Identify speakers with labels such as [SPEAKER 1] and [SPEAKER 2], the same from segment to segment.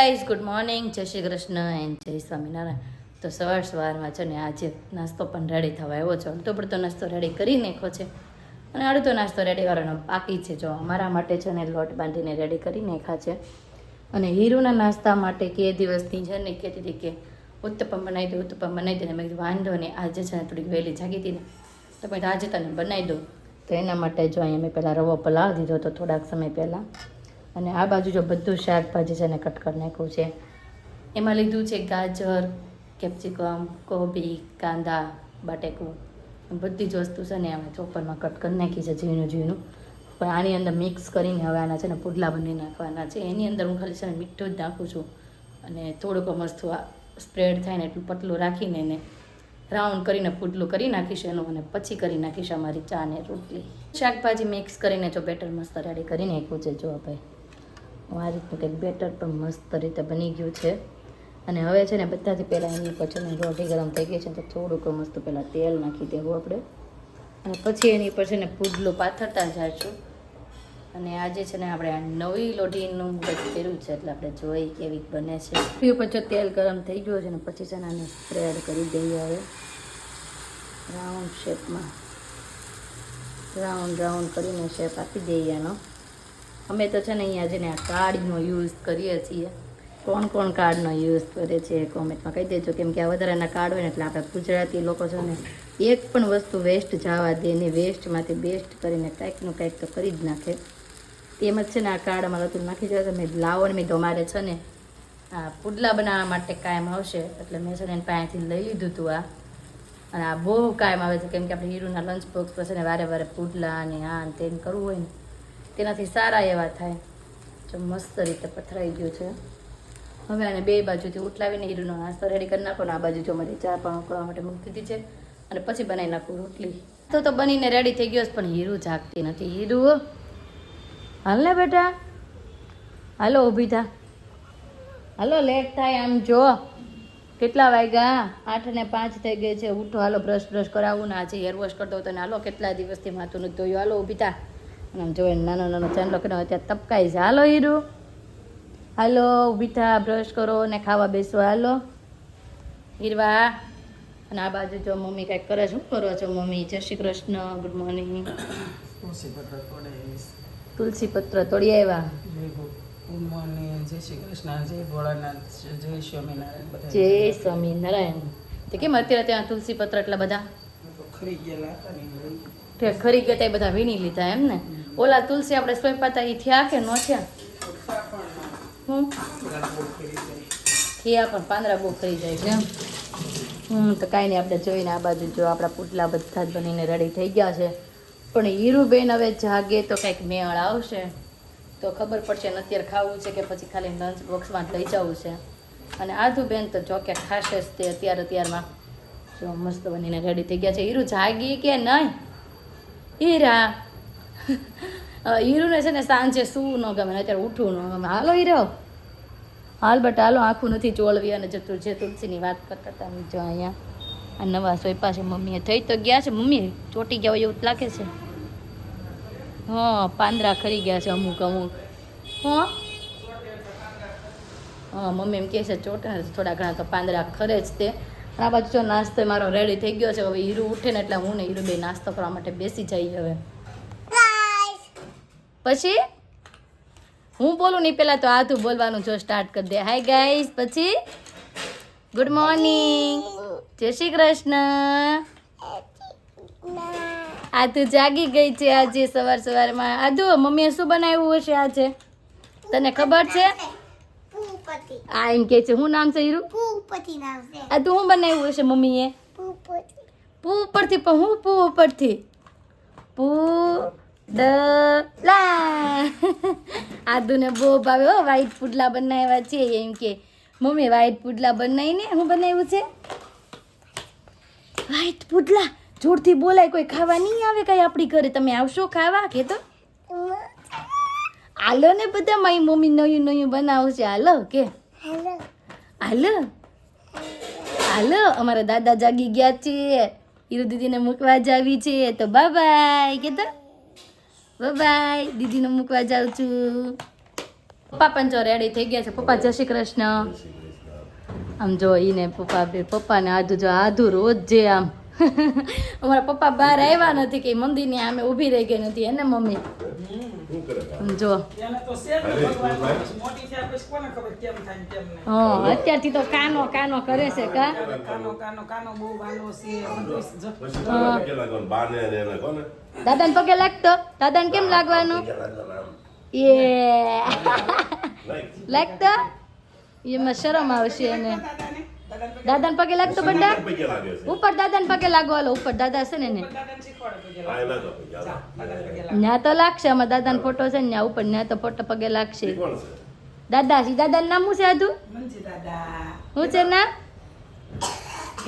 [SPEAKER 1] Guys good morning જય Shri Krishna and જય સ્વામિનારાયણ. તો સવાર સવારમાં છે ને આજે નાસ્તો પણ રેડી થવા આવ્યો છે. અડધો પડતો નાસ્તો રેડી કરી નાખ્યો છે. અને અડધો નાસ્તો રેડી કરવાનો બાકી છે. જો અમારા માટે છે ને લોટ બાંધીને રેડી કરી નાખ્યા છે. અને હીરુના નાસ્તા માટે કે દિવસથી છે ને કહેતી હતી કે ઉત્તપમ બનાવી દો, ઉત્તપમ બનાવી દે. મેં કીધું, વાંધો નહીં. આજે છે ને થોડીક વહેલી જાગી હતી ને. તો મેં આજે તને બનાવી દઉં. તો એના માટે જો અહીંયા મેં પહેલાં રવો પલાળી દીધો હતો થોડાક સમય પહેલાં. અને આ બાજુ જો બધું શાકભાજી છે ને કટ કરી નાખ્યું છે. એમાં લીધું છે ગાજર, કેપ્સિકમ, કોબી, કાંદા, બટેકું. બધી જ વસ્તુ છે ને અમે ચોપરમાં કટ કરી નાખી છે ઝીણું ઝીણું. પણ આની અંદર મિક્સ કરીને હવે આના છે ને પુડલા બની નાખવાના છે. એની અંદર હું ખાલી છે ને મીઠું જ નાખું છું. અને થોડુંક મસ્તું આ સ્પ્રેડ થાય ને એટલું પતલું રાખીને એને રાઉન્ડ કરીને પુડલું કરી નાખીશ એનું અને પછી કરી નાખીશ અમારી ચા ને રોટલી. શાકભાજી મિક્સ કરીને જો બેટર મસ્ત રેડી કરી નાખ્યું છે જો ભાઈ. આ રીતનું કંઈક બેટર પણ મસ્ત રીતે બની ગયું છે. અને હવે છે ને બધાથી પહેલાં એની પછી છે ને રોટી ગરમ થઈ ગઈ છે તો થોડુંક મસ્ત પહેલાં તેલ નાખી દેવું આપણે. અને પછી એની પર છે ને પુડલું પાથરતા જઈશું અને આજે છે ને આપણે આ નવી લોઢીનું મુહૂર્ત કર્યું છે એટલે આપણે જોઈ કેવી બને છે. એ ઉપર જો તેલ ગરમ થઈ ગયું છે ને પછી છે ને આને સ્પ્રેડ કરી દઈએ હવે. રાઉન્ડ શેપમાં રાઉન્ડ રાઉન્ડ કરીને શેપ આપી દઈએ એનો અમે તો છે ને અહીંયા જેને આ કાર્ડનો યુઝ કરીએ છીએ. કોણ કોણ કાર્ડનો યુઝ કરે છે કોમેન્ટમાં કહી દેજો. કેમ કે આ વધારાના કાર્ડ હોય ને એટલે આપણે ગુજરાતી લોકો છે ને એક પણ વસ્તુ વેસ્ટ જવા દે ને વેસ્ટમાંથી બેસ્ટ કરીને કંઈકનું કંઈક તો કરી જ નાખે. તેમ જ છે ને આ કાર્ડ અમારા લતું નાખી જાય મેં લાવો ને મેં તો અમારે છે ને આ પુડલા બનાવવા માટે કાયમ આવશે. એટલે મેં છે ને એને પાસેથી લઈ લીધું હતું આ. અને આ બહુ કાયમ આવે છે. કેમ કે આપણે હીરુના લંચ બોક્સ પર છે ને વારે વારે પુડલા અને આ તેમ કરવું હોય ને તેનાથી સારા એવા થાય. જો મસ્ત રીતે પથરાઈ ગયું છે. હવે આને બે બાજુથી ઉટલાવીને હીરુનો નાસ્તો રેડી કરી નાખો આ બાજુ જો મારી ચા પણ ઉકળવા માટે મૂકી દીધી છે. અને પછી બનાવી નાખું રોટલી. તો તો બનીને રેડી થઈ ગયો છે, પણ હીરુ જાગતી નથી. હીરુ, હાલ ને બેટા? હાલો ઊભી થા. હાલો લેટ થાય આમ જો. કેટલા વાગ્યા? આઠ ને પાંચ થઈ ગઈ છે. ઉઠો, હાલો બ્રશ બ્રશ કરાવું ને આજે હેર વોશ હતો ને હાલો, કેટલા દિવસથી માથું નથી ધોયું? હાલો ઊભી થા. અને આમ જોઈને નાનો નાનો ચાંદલો કરીને અત્યારે તપકાઈ છે. હાલો હીરુ. હાલો બીઠા બ્રશ કરો ને ખાવા બેસો. હાલો. હીરવા. અને આ બાજુ જો મમ્મી કાંઈક કરે છે. શું કરો છો મમ્મી? જય શ્રી કૃષ્ણ. ગુડ મોર્નિંગ
[SPEAKER 2] તુલસી પત્ર તોડે
[SPEAKER 1] આવ્યા.
[SPEAKER 2] ગુડ મોર્નિંગ જય શ્રી કૃષ્ણ. જય ભોળાનાથ. જય સ્વામિનારાયણ
[SPEAKER 1] જય સ્વામિનારાયણ. તે કેમ અત્યારે ત્યાં તુલસી પત્ર એટલા બધા?
[SPEAKER 2] ખરી
[SPEAKER 1] તે ખરી ગયા બધા વીણી લીધા એમ ને? ઓલા તુલસી આપણે સોંપાતા એ થયા કે ન થયા? હું? થયા પણ પાંદડા બહુ ખરી જાય છે હમ, તો કાંઈ નહીં, આપણે જોઈને આ બાજુ જો આપણા પુટલા બધા જ બનીને રેડી થઈ ગયા છે. પણ હીરુબેન હવે જાગે તો કંઈક મેળ આવશે. તો ખબર પડશે ને અત્યારે ખાવું છે કે પછી ખાલી લંચ બોક્સમાં લઈ જવું છે. અને આધુબેન તો જોકે ખાશે જ તે અત્યારે અત્યારમાં. જો મસ્ત બનીને રેડી થઈ ગયા છે. હીરુ જાગી કે નહીં? હીરા હીરુને છે ને સાંજે શું ન ગમે અત્યારે ઉઠવું ન ગમે. હાલો હીરો. હાલ બટ હાલો આખું નથી ચોળવી અને જતું જે તુલસીની વાત કરતા હતા જો અહીંયા. આ નવા સોયપા છે મમ્મીએ. થઈ તો ગયા છે મમ્મી? ચોટી ગયા હોય એવું લાગે છે. હા, પાંદરા ખરી ગયા છે અમુક અમુક. હા? હા, મમ્મી એમ કહે છે ચોટે થોડા ઘણા તો પાંદરા ખરે જ તે. આ બાજુ નાસ્તો મારો રેડી થઈ ગયો છે. હવે હીરુ ઉઠે ને એટલે હું ને હીરુ બે નાસ્તો કરવા માટે બેસી જઈએ હવે. પછી? હું બોલું નહીં પહેલાં તો આ તું બોલવાનું જો સ્ટાર્ટ કરી દે. હાય ગાઈસ પછી? ગુડ મોર્નિંગ જય શ્રી કૃષ્ણ. આ તું જાગી ગઈ છે આજે સવાર સવારમાં. આદુ મમ્મીએ શું બનાવ્યું હશે આજે? તને ખબર છે? આ એમ કે છે. હું નામ છે હીરુ? આ તું શું બનાવ્યું હશે મમ્મીએ? પૂ ઉપરથી પણ હું પૂ ઉપરથી? પૂ ડ લા આદુને બહુ ભાવે હો વ્હાઈટ પુડલા બનાવ્યા છે એમ કે મમ્મી વ્હાઈટ પુડલા બનાવીને હું બનાવ્યું છે? વ્હાઈટ પુડલા? જોરથી બોલાય કોઈ ખાવા નહીં આવે કઈ આપણી ઘરે. તમે આવશો ખાવા કે તો હાલો ને બધા મારી મમ્મી નયું નયું બનાવશે હાલો કે.
[SPEAKER 3] હાલો.
[SPEAKER 1] હાલો. અમારા દાદા જાગી ગયા છે. હીરો દીદીને મૂકવા જાવી છે. તો બાય બાય કે તો બાય દીદીને મૂકવા જાઉં છું. પપ્પા પણ જો રેડી થઈ ગયા છે. પપ્પા, જય શ્રી કૃષ્ણ. આમ જો ઈને પપ્પા બે પપ્પાને આધુ જો આધુ રોજ જે આમ અમારા પપ્પા બહાર આવ્યા નથી કે મંદિરની આમે ઊભી રહી ગઈ નથી. એને મમ્મી. જો.
[SPEAKER 2] ને ને
[SPEAKER 1] હા અત્યારથી તો કાનો કાનો કરે છે કા?
[SPEAKER 4] બાને ને
[SPEAKER 1] દાદાને પગે લાગતો? દાદાને કેમ લાગવાનું? એ. લાગતો? એમાં શરમ આવશે એને.
[SPEAKER 2] દાદાને
[SPEAKER 1] પગે લાગતો
[SPEAKER 4] છે.
[SPEAKER 1] ઉપર દાદાને પગે લાગો હાલો ઉપર દાદા છે ને
[SPEAKER 4] હા.
[SPEAKER 1] ત્યાં તો લાગશે અમારા દાદાનો ફોટો છે ને ઉપર ન્યા તો ફોટો પગે લાગશે. દાદા છે? દાદાનું નામ શું છે આધુ
[SPEAKER 2] મંજી
[SPEAKER 1] શું છે ના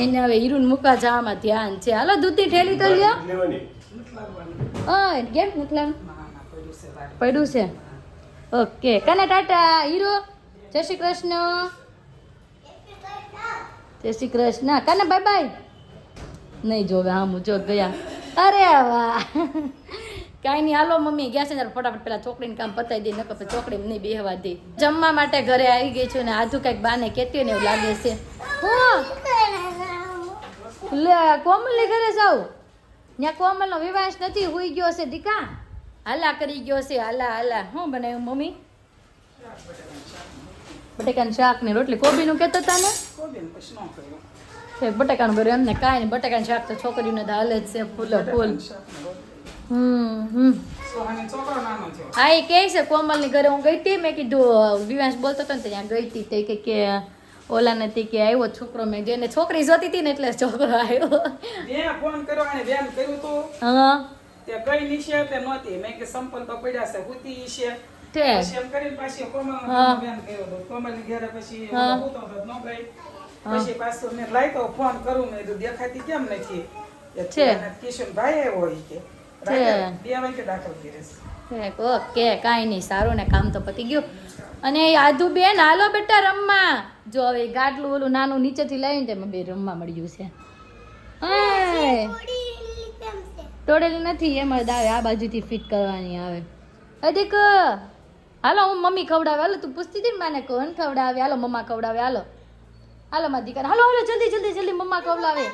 [SPEAKER 1] એને હવે હીરુન મૂકા જવામાં ધ્યાન છે. હાલો દૂધની ઠેલી તો લ્યો? ઓય કેમ
[SPEAKER 2] છે
[SPEAKER 1] પડ્યું છે. ઓકે કને ટાટા હીરો? જય શ્રી કૃષ્ણ. જય શ્રી કૃષ્ણ. કાને બાય બાય નહીં જોવે, હા, હું જો ગયા. અરે વાહ. કાંઈ નહીં, હાલો, મમ્મી, ગયા છે ફટાફટ પેલા ચોકડીને કામ પતાવી દે, નકર ચોકડી નહીં બેહવા દે. જમવા માટે ઘરે આવી ગઈ છું ને આજુ કંઈક બાને કહેતી ને એવું લાગે છે. લે, કોમલની ઘરે જાઉં? ત્યાં કોમલનો વિવાસ નથી, હોઈ ગયો છે, દીકા. હાલા કરી ગયો છે, હાલા હાલા. શું બનાવ્યું, મમ્મી? બટેકાનું શાક ને રોટલી. કોબીનું કહેતા હતા ને બટેકાનું કર્યું એમને કાંઈ નહીં. બટેકાનું શાક તો છોકરીઓને તો હાલે જ છે ફૂલે ફૂલ. હમ હમ. હા એ કહે છે કોમલની ઘરે હું ગઈ હતી મેં કીધું વિવાંશ બોલતો હતો ને ત્યાં ગઈ હતી તે કે કે ઓલા નથી કે આવ્યો છોકરો મેં જેને છોકરી જોતી હતી ને એટલે છોકરો આવ્યો.
[SPEAKER 2] ફોન કર્યો અને બેન કર્યું તું.
[SPEAKER 1] હા.
[SPEAKER 2] તે કઈ નીચે તે નહોતી. મેં કે સંપલ તો પડ્યા છે હુતી છે.
[SPEAKER 1] ઓકે કાંઈ નહીં સારું ને કામ તો પતી ગયું. અને આધુ બેન હાલો બેટા રમવા. જો હવે ગાટલું ઓલું નાનું નીચેથી લાવીને તેમાં બે રમવા મળ્યું છે. તોડેલી નથી એમાં દાવે આવે આ બાજુથી ફિટ કરવાની આવે. અધિક. હાલો, હું મમ્મી ખવડાવે. હાલો, તું પૂછતી હતી ને માને કોણ ખવડાવે? હાલો, મમ્મા ખવડાવે. હાલો. હાલો, મારી દીકરા. હાલો હાલો, જલ્દી જલ્દી જલ્દી મમ્મા ખવડાવે.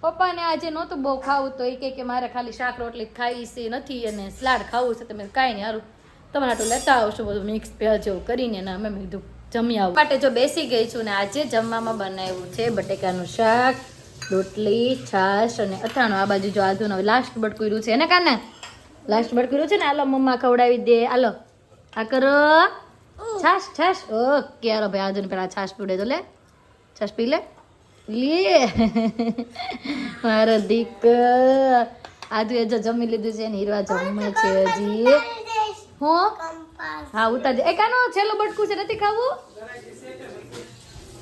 [SPEAKER 1] પપ્પાને આજે નહોતું બહુ ખાવું, તો એ કે કે મારે ખાલી શાક રોટલી ખાઈ છે, નથી અને સલાડ ખાવું છે તમે કાંઈ નહીં સારું તમારે આટલું લેતા આવશો બધું મિક્સ જેવું કરીને. અને અમે કીધું, જમી આવું. માટે જો બેસી ગઈ છું ને આજે જમવામાં બનાવ્યું છે બટેકાનું શાક, રોટલી, છાશ અને અથાણું. આ બાજુ જો આધુનો લાસ્ટ બટકુર્યું છે. ને કારણે લાસ્ટ બટકુર્યું છે ને? હાલો, મમ્મા ખવડાવી દે. હાલો. આ કરો. છાશ છાશ. ઓકે હાલો ભાઈ આજુ પેલા છાશ પીડે તો લે. છાશ પી લે. લે. મારો દીક આજુ એ જો જમી લીધું છે ને હીરવા જમે છે હજી. હું? હા ઉતાર દે. એ કાનો છેલ્લું બટકું છે નથી ખાવું?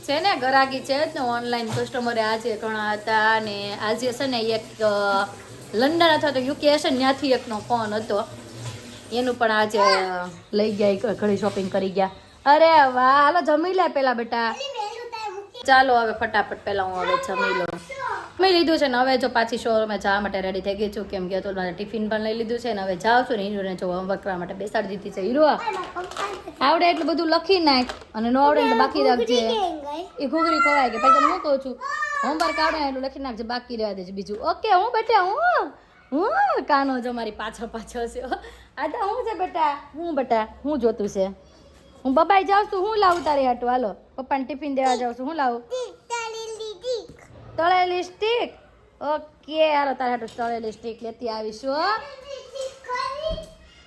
[SPEAKER 1] છે ને ગરાગી છે જ ને ઓનલાઈન કસ્ટમરે આજે ઘણા હતા ને આજે છે ને એક લંડન અથવા તો યુકે હશે ને ત્યાંથી એકનો ફોન હતો. એનું પણ આજે લઈ ગયા ઘડી શોપિંગ કરી ગયા. અરે વાહ, હાલો જમી લે પેલા બેટા. ચાલો હવે ફટાફટ પેલા હું હવે જમી લઉં. મેં લીધું છે ને, હવે જો પાછી શોરૂમે જવા માટે રેડી થઈ ગઈ છું. કેમ કે તો મારે ટિફિન પણ લઈ લીધું છે ને, હવે જાઉં છું ને, હીરોને જો હોમવર્ક કરવા માટે બેસાડી દીધી છે હીરો. આવડે એટલું બધું લખી નાખ અને ન આવડે એટલે બાકી રાખજે. એ ઘૂઘરી ખવાય કે પછી હું કહું છું હોમવર્ક આવડે એટલું લખી નાખજે, બાકી રહેવા દેજે બીજું. ઓકે હું બેટા હું હું, કાનો જો મારી પાછળ પાછળ છે. આ તો હું છે બેટા? હું બેટા, હું જોતું છે. હું બબાઈ જાઉં છું, હું લાવું તારી હાટું? હાલો, પપ્પાને ટિફિન દેવા જાઉં છું, હું લાવું? તળેલી સ્ટીક ઓકે, હાલો, તારે હાટું તળેલી સ્ટીક લેતી આવીશું,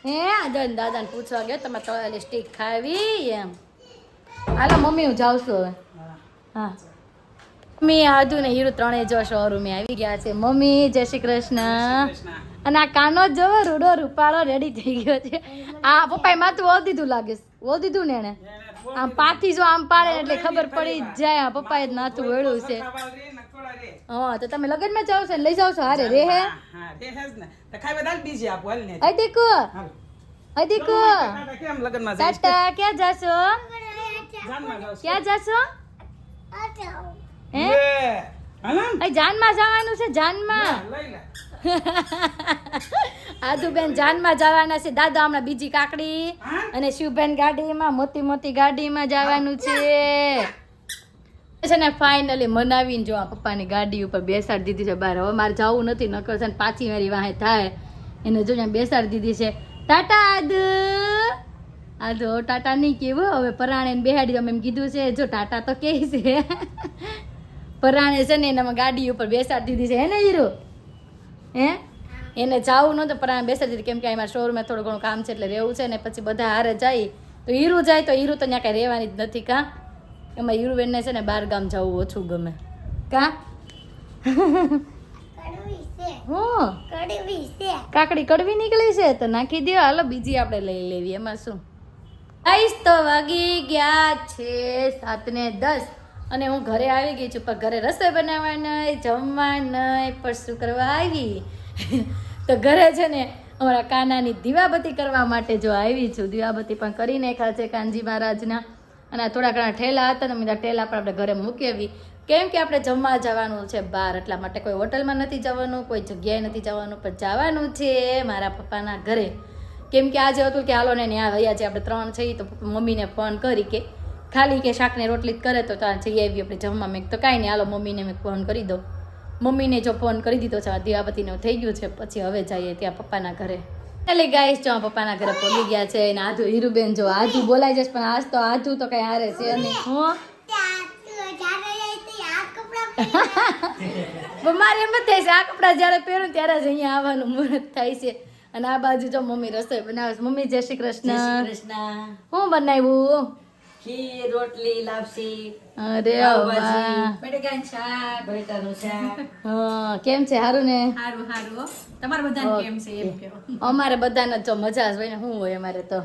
[SPEAKER 1] હે. દાદા દાદાને પૂછવા ગયો, તમે તળેલી સ્ટીક ખાવી એમ. હાલો, મમ્મી, હું જાઉં છું હવે.
[SPEAKER 2] હા.
[SPEAKER 1] મમ્મી આદુ ને હીરો ત્રણેય જો શોરૂમે આવી ગયા છે. મમ્મી જય શ્રી કૃષ્ણ. અને આ કાનો જો રૂડો રૂપાળો રેડી થઈ ગયો છે. આ પપ્પાએ માથું ઓ દીધું લાગે ઓ દીધું ને એને આમ પાથી જો આમ પાડે એટલે ખબર પડી જ જાય આ પપ્પાએ નાતું માથું વેળ્યું છે. હા તો તમે લગ્નમાં જાવ છો લઈ જાવ છો હારે રે હે
[SPEAKER 2] હાલ.
[SPEAKER 1] દીકુ.
[SPEAKER 2] ટાટા કેમ લગ્નમાં જઈશ?
[SPEAKER 1] ટાટા ક્યાં જાશો?
[SPEAKER 2] જાનમાં
[SPEAKER 1] ક્યાં જાશો? હે? જાનમાં જવાનું છે જાનમાં. આદુબેન જાનમાં જવાના છે. દાદા હમણાં બીજી કાકડી અને શિવબેન ગાડીમાં મોટી મોટી ગાડીમાં જવાનું છે. છે ને ફાઇનલી મનાવીને જો આ પપ્પાની ગાડી ઉપર બેસાડી દીધી છે બહાર. હવે મારે જવું નથી નકર છે ને પાછી મારી વાહે થાય. એને જો બેસાડી દીધી છે. ટાટા આદુ! આદુ ટાટા નહીં કેવું હવે પરાણે બેહાડી અમે એમ કીધું છે. જો ટાટા તો કે છે. પરાણે છે ને એનામાં ગાડી ઉપર બેસાડી દીધી છે. હે ને હીરો? હે? એને જાવું નહોતું પરાણે બેસાડી દીધી. કેમ કે એમાં શોરૂમે થોડું ઘણું કામ છે એટલે રહેવું છે ને, પછી બધા હારે જાય. તો હીરું જાય, તો હીરું તો ત્યાં કાંઈ રહેવાની જ નથી, કાં? એમાં હીરુબેનને છે ને બાર ગામ જવું ઓછું ગમે. કાં? કાકડી કડવી નીકળી છે, તો નાખી દો હાલો, બીજી આપણે લઈ લેવી. એમાં શું? આઈસ તો વાગી ગયા છે સાત ને દસ. અને હું ઘરે આવી ગઈ છું, પણ ઘરે રસોઈ બનાવવા નહીં, જમવા નહીં, પણ શું કરવા આવી? તો ઘરે છે ને, અમારા કાનાની દીવાબત્તી કરવા માટે જો આવી છું. દીવાબત્તી પણ કરી નાખ્યા છે કાનજી મહારાજના. અને થોડા ઘણા ઠેલા હતા ને બધા ઠેલા પણ આપણે ઘરે મૂકી આવી. કેમ કે આપણે જમવા જવાનું છે બહાર, એટલા માટે કોઈ હોટલમાં નથી જવાનું, કોઈ જગ્યાએ નથી જવાનું, પણ જવાનું છે મારા પપ્પાના ઘરે. કેમ કે આજે હતું કે હાલો ને ત્યાં વયા છે આપણે ત્રણ છે તો મમ્મીને ફોન કરી કે ખાલી કે શાકને રોટલી જ કરે તો ત્યાં જઈ આવી આપણે જમવા મેં તો કાંઈ નહીં હાલો મમ્મીને મેં ફોન કરી દો મમ્મીને જો ફોન કરી દીધો છે આ થઈ ગયું છે પછી હવે જઈએ ત્યાં પપ્પાના ઘરે. એટલે ગાઈશ જો પપ્પાના ઘરે પહોંચી ગયા છે અને આધુ હીરુબેન જો આધુ બોલાઈ જશે પણ આજ તો આધુ તો કઈ હારે છે નહીં હું. મારે એમ જ થાય છે આ કપડાં જ્યારે પહેરું ત્યારે જ અહીંયા આવવાનું મુહૂર્ત થાય છે. અને આ બાજુ જો મમ્મી રસોઈ બનાવે છે. મમ્મી જય શ્રી કૃષ્ણ.
[SPEAKER 5] કૃષ્ણ.
[SPEAKER 1] હું બનાવ્યું?
[SPEAKER 5] ખીર રોટલી લાપસી
[SPEAKER 1] અરે
[SPEAKER 5] બટેકાનું શાક બટેટાનું શાક.
[SPEAKER 1] હા કેમ છે? સારું ને?
[SPEAKER 5] હારું હારું હો. તમારે બધાને કેમ છે? એમ કહો.
[SPEAKER 1] અમારે બધાને જો મજા જ હોય ને શું હોય અમારે તો.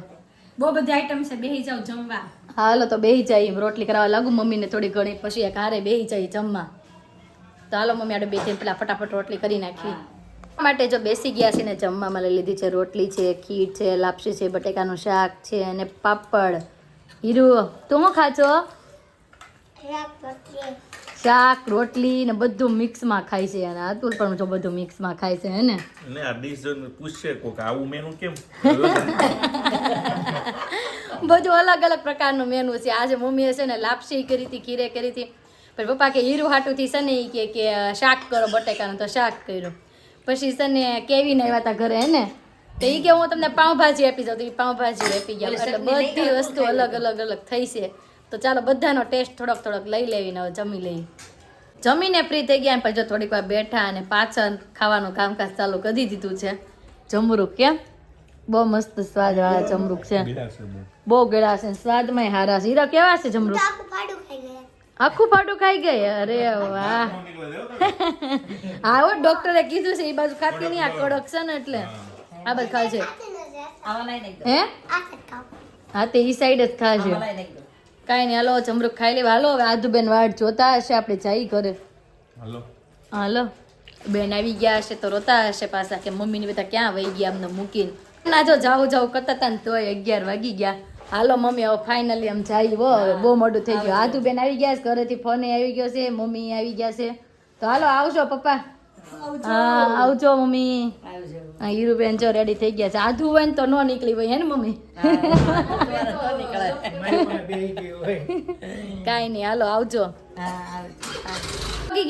[SPEAKER 5] બહુ બધી આઈટમ છે બેહી જાવ જમવા.
[SPEAKER 1] હાલો તો બેહી જાય એમ રોટલી કરવા લાગુ મમ્મીને થોડી ઘણી પછી એક હારે બેહી જાય જમવા. તો હાલો મમ્મી આડે બેસી પેલા ફટાફટ રોટલી કરી નાખી માટે જો બેસી ગયા છે ને જમવામાં લઈ લીધી છે રોટલી છે ખીર છે લાપસી છે બટેકાનું શાક છે અને પાપડ. હીરુ તું શું ખાચો શાક રોટલી ને બધું મિક્સમાં ખાય છે અને અતુલ પણ જો બધું મિક્સમાં ખાય છે હે ને?
[SPEAKER 6] ને આ ડીશ જોઈને પૂછશે કોક આવું મેનુ કેમ?
[SPEAKER 1] બધું અલગ અલગ પ્રકારનું મેનુ છે. આજે મમ્મીએ છે ને લાપસી કરી હતી ખીરે કરી હતી. પણ પપ્પા કે હીરું હાટુથી છે ને ઈ કે કે શાક કરો બટેકાનું તો શાક કર્યું. પછી છે ને કેવીને આવ્યા હતા ઘરે હે ને? તો એ કે હું તમને પાઉંભાજી આપી દઉં તો એ પાઉંભાજી આપી ગયા એટલે બધી વસ્તુ અલગ અલગ અલગ થઈ છે તો ચાલો બધાનો ટેસ્ટ થોડોક થોડોક લઈ લેવીને હવે જમી લઈ જમીને ફ્રી થઈ ગયા પછી જો થોડીક વાર બેઠા અને પાછળ ખાવાનું કામકાજ ચાલુ કરી દીધું છે જમરૂક કેમ બહુ મસ્ત સ્વાદ વાળા જમરૂક છે બહુ ગળા છે સ્વાદમાં હારા છે હીરા કેવા છે જમરૂક
[SPEAKER 3] આખું ફાડું ખાઈ
[SPEAKER 1] ફાટું ખાઈ ગઈ અરે વાહ હો ડોક્ટરે કીધું છે એ બાજુ ખાતી નહીં આ કડક છે ને એટલે આ
[SPEAKER 5] બસ દો.
[SPEAKER 1] હે? હા તે ઈ સાઈડ જ
[SPEAKER 5] ખાજે
[SPEAKER 1] કાંઈ નહીં હાલો જમરૂક ખાઈ લેવા. હાલો હવે આધુબેન વાટ જોતા હશે આપણે જઈ ઘરે.
[SPEAKER 6] હાલો.
[SPEAKER 1] હાલો. બેન આવી ગયા હશે તો રોતા હશે પાછા કે મમ્મીને બધા ક્યાં વહી ગયા અમને મૂકીને. ના જો જાઉં જાઉં કરતા હતા ને તોય અગિયાર વાગી ગયા. હાલો મમ્મી હવે ફાઇનલી આમ જાય હો હવે બહુ મોડું થઈ ગયું. આધુ બેન આવી ગયા છે ઘરેથી ફોને આવી ગયો છે મમ્મી આવી ગયા છે. તો હાલો આવજો પપ્પા. હા આવજો મમ્મી. હા હીરુબેન જો રેડી થઈ ગયા છે. આધુ હોય ને તો ન નીકળી હોય હે ને મમ્મી? કાંઈ નહીં હાલો આવજો.
[SPEAKER 5] હા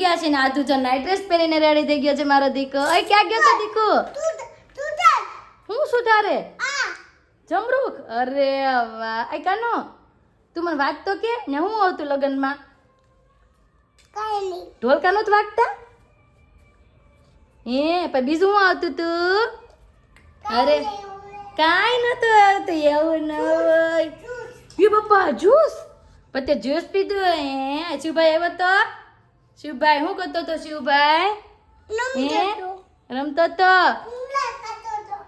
[SPEAKER 1] ગયા છે ને આધુ જો નાઇટ ડ્રેસ પહેરીને રેડી થઈ ગયો છે મારો દીકો અય ક્યાં ગયો છે દીકો
[SPEAKER 3] તું તું
[SPEAKER 1] હું સુધારે? જમરૂખ અરે વાહ. અય કાનો? તું મને વાત તો કે? ને હું આવતું લગ્નમાં? ઢોલકા નું વાગતા? હે પણ બીજું શું આવતું તું? અરે કાંઈ નતું આવતું એવું ન હોય. એ પપ્પા જ્યુસ પણ તે જ્યુસ પીધું હે શિવભાઈ આવ્યો તો? શિવભાઈ શું કરતો તો શિવભાઈ? હે રમતો તો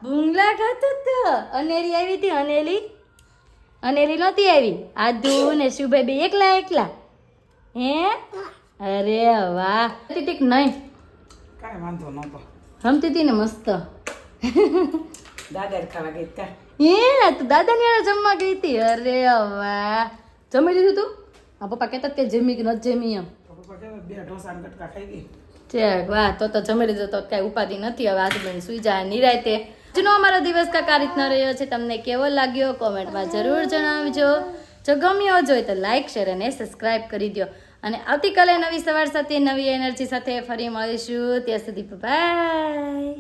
[SPEAKER 3] ભૂંગલા ખાતો
[SPEAKER 1] ખાતો તો અનેરી આવી હતી અનેરી? અનેરી નહોતી આવી? આદુ ને શિવભાઈ બે એકલા એકલા. હે? અરે વાહ. ટીક નહીં.
[SPEAKER 2] કાંઈ વાંધો નહોતો.
[SPEAKER 1] રમતી હતી ને મસ્ત.
[SPEAKER 2] દાદા ખાવા ગઈ તા.
[SPEAKER 1] હે તું દાદાની હારે જમવા ગઈ હતી? અરે વાહ. જમી લીધું તું? આ પપ્પા કહેતા તે જમી કે ન જમી એમ.
[SPEAKER 2] બે
[SPEAKER 1] વાહ તો તો જમી લીધો તો કાંઈ ઉપાધિ નથી. હવે આજ આજુબાજુ સુઈ જાય નિરાયતે આજનો અમારો દિવસ કાંક આ રીતના રહ્યો છે. તમને કેવો લાગ્યો? કોમેન્ટમાં જરૂર જણાવજો. જો ગમ્યો હોય તો લાઇક શેર અને સબસ્ક્રાઈબ કરી દો અને આવતીકાલે નવી સવાર સાથે નવી એનર્જી સાથે ફરી મળીશું. ત્યાં સુધી બાય